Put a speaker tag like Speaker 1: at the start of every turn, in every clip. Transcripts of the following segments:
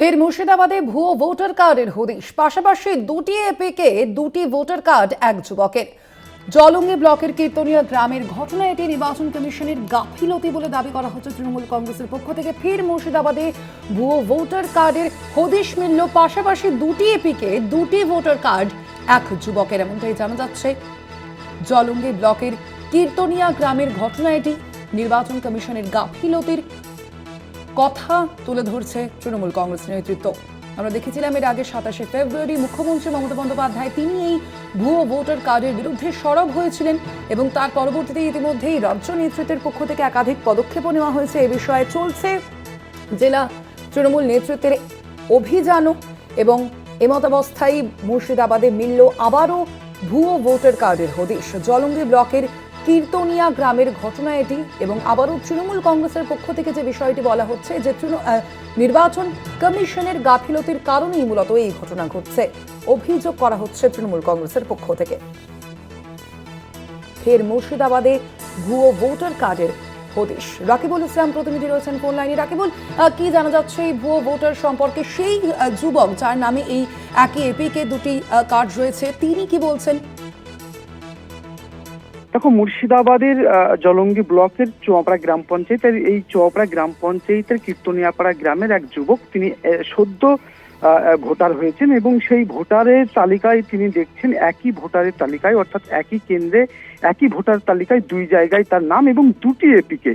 Speaker 1: ফের মুর্শিদাবাদে ভুয়ো ভোটার কার্ডের হদিশ, পাশাপাশি দুটি এপিকে দুটি ভোটার কার্ড এক যুবকের। জলঙ্গি ব্লকের কীর্তনিয়া গ্রামের ঘটনা এটি নির্বাচন কমিশনের গাফিলতি বলে দাবি করা হচ্ছে তৃণমূল কংগ্রেসের পক্ষ থেকে। ফের মুর্শিদাবাদে ভুয়ো ভোটার কার্ডের হদিশ মিলল, পাশাপাশি দুটি এপিকে দুটি ভোটার কার্ড এক যুবকের, এমনটাই জানা যাচ্ছে। জলঙ্গি ব্লকের কীর্তনিয়া গ্রামের ঘটনা এটি নির্বাচন কমিশনের গাফিলতির কথা তুলে ধরছে তৃণমূল কংগ্রেস নেতৃত্ব। আমরা দেখেছিলাম এর আগে সাতাশে ফেব্রুয়ারি মুখ্যমন্ত্রী মমতা বন্দ্যোপাধ্যায় তিনি এই ভুয়ো ভোটার কার্ডের বিরুদ্ধে সরব হয়েছিলেন এবং তার পরবর্তীতে ইতিমধ্যেই রাজ্য নেতৃত্বের পক্ষ থেকে একাধিক পদক্ষেপও নেওয়া হয়েছে। এ বিষয়ে চলছে জেলা তৃণমূল নেতৃত্বের অভিযানও এবং এমতাবস্থায় মুর্শিদাবাদে মিলল আবারও ভুয়ো ভোটার কার্ডের হদিশ। জলঙ্গি ব্লকের কীর্তনিয়া গ্রামের ঘটনা এটি এবং আবারও তৃণমূল কংগ্রেসের পক্ষ থেকে যে বিষয়টি বলা হচ্ছে যে নির্বাচন কমিশনের গাফিলতির কারণেই মূলত এই ঘটনা ঘটছে। অভিযোগ করা হচ্ছে তৃণমূল কংগ্রেসের পক্ষ থেকে। ফের মুর্শিদাবাদে ভুয়ো ভোটার কার্ডের হদিশ। রাকিবুল ইসলাম প্রতিনিধি রয়েছেন ফোন লাইনে। রাকিবুল কি জানা যাচ্ছে এই ভুয়ো ভোটার সম্পর্কে? সেই যুবক যার নামে এই একই এপিকে দুটি কার্ড রয়েছে, তিনি কি বলছেন?
Speaker 2: দেখো, মুর্শিদাবাদের জলঙ্গি ব্লকের চুয়াপাড়া গ্রাম পঞ্চায়েতের এই চুয়াপাড়া গ্রাম পঞ্চায়েতের কীর্তনিয়াপাড়া গ্রামের এক যুবক তিনি সদ্য ভোটার হয়েছেন এবং সেই ভোটারের তালিকায় তিনি দেখছেন একই ভোটারের তালিকায়, অর্থাৎ একই কেন্দ্রে একই ভোটার তালিকায় দুই জায়গায় তার নাম এবং দুটি এপিকে।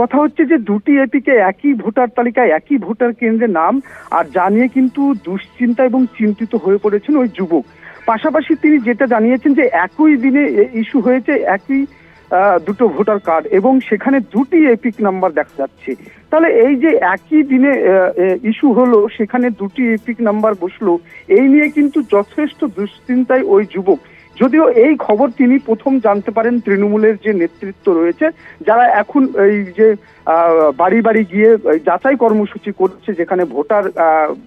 Speaker 2: কথা হচ্ছে যে দুটি এপিকে একই ভোটার তালিকায় একই ভোটার কেন্দ্রে নাম, আর জানিয়ে কিন্তু দুশ্চিন্তা এবং চিন্তিত হয়ে পড়েছেন ওই যুবক। পাশাপাশি তিনি যেটা জানিয়েছেন যে একই দিনে ইস্যু হয়েছে, একই দুটো ভোটার কার্ড এবং সেখানে দুটি এপিক নাম্বার দেখা যাচ্ছে। তাহলে এই যে একই দিনে ইস্যু হলো, সেখানে দুটি এপিক নাম্বার বসল, এই নিয়ে কিন্তু যথেষ্ট দুশ্চিন্তায় ওই যুবক। যদিও এই খবর তিনি প্রথম জানতে পারেন তৃণমূলের যে নেতৃত্ব রয়েছে, যারা এখন এই যে বাড়ি বাড়ি গিয়ে যাচাই কর্মসূচি করছে, যেখানে ভোটার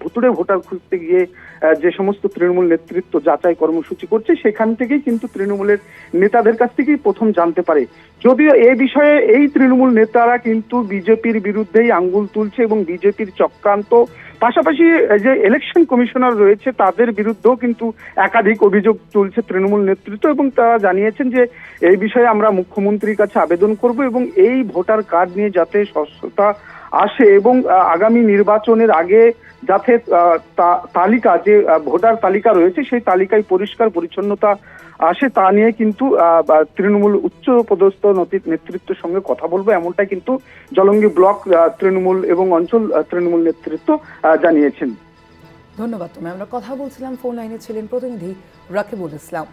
Speaker 2: ভুতুড়ে ভোটার খুঁজতে গিয়ে যে সমস্ত তৃণমূল নেতৃত্ব যাচাই কর্মসূচি করছে, সেখান থেকেই কিন্তু তৃণমূলের নেতাদের কাছ থেকেই প্রথম জানতে পারে। যদিও এ বিষয়ে এই তৃণমূল নেতারা কিন্তু বিজেপির বিরুদ্ধেই আঙ্গুল তুলছে এবং বিজেপির চক্রান্ত পাশাপাশি যে ইলেকশন কমিশনার রয়েছে, তাদের বিরুদ্ধেও কিন্তু একাধিক অভিযোগ তুলছে তৃণমূল নেতৃত্ব এবং তারা জানিয়েছেন যে এই বিষয়ে আমরা মুখ্যমন্ত্রীর কাছে আবেদন করব এবং এই ভোটার কার্ড নিয়ে যাতে স্বচ্ছতা আসে এবং আগামী নির্বাচনের আগে যাতে তালিকা যে ভোটার তালিকা রয়েছে সেই তালিকায় পরিষ্কার পরিচ্ছন্নতা আসে তা নিয়ে কিন্তু তৃণমূল উচ্চ পদস্থ নতি- নেতৃত্বের সঙ্গে কথা বলব। এমনটাই কিন্তু জলঙ্গি ব্লক তৃণমূল এবং অঞ্চল তৃণমূল নেতৃত্ব জানিয়েছেন।
Speaker 1: ধন্যবাদ তুমি আমরা কথা বলছিলাম, ফোন লাইনে ছিলেন প্রতিনিধি রাকিবুল ইসলাম।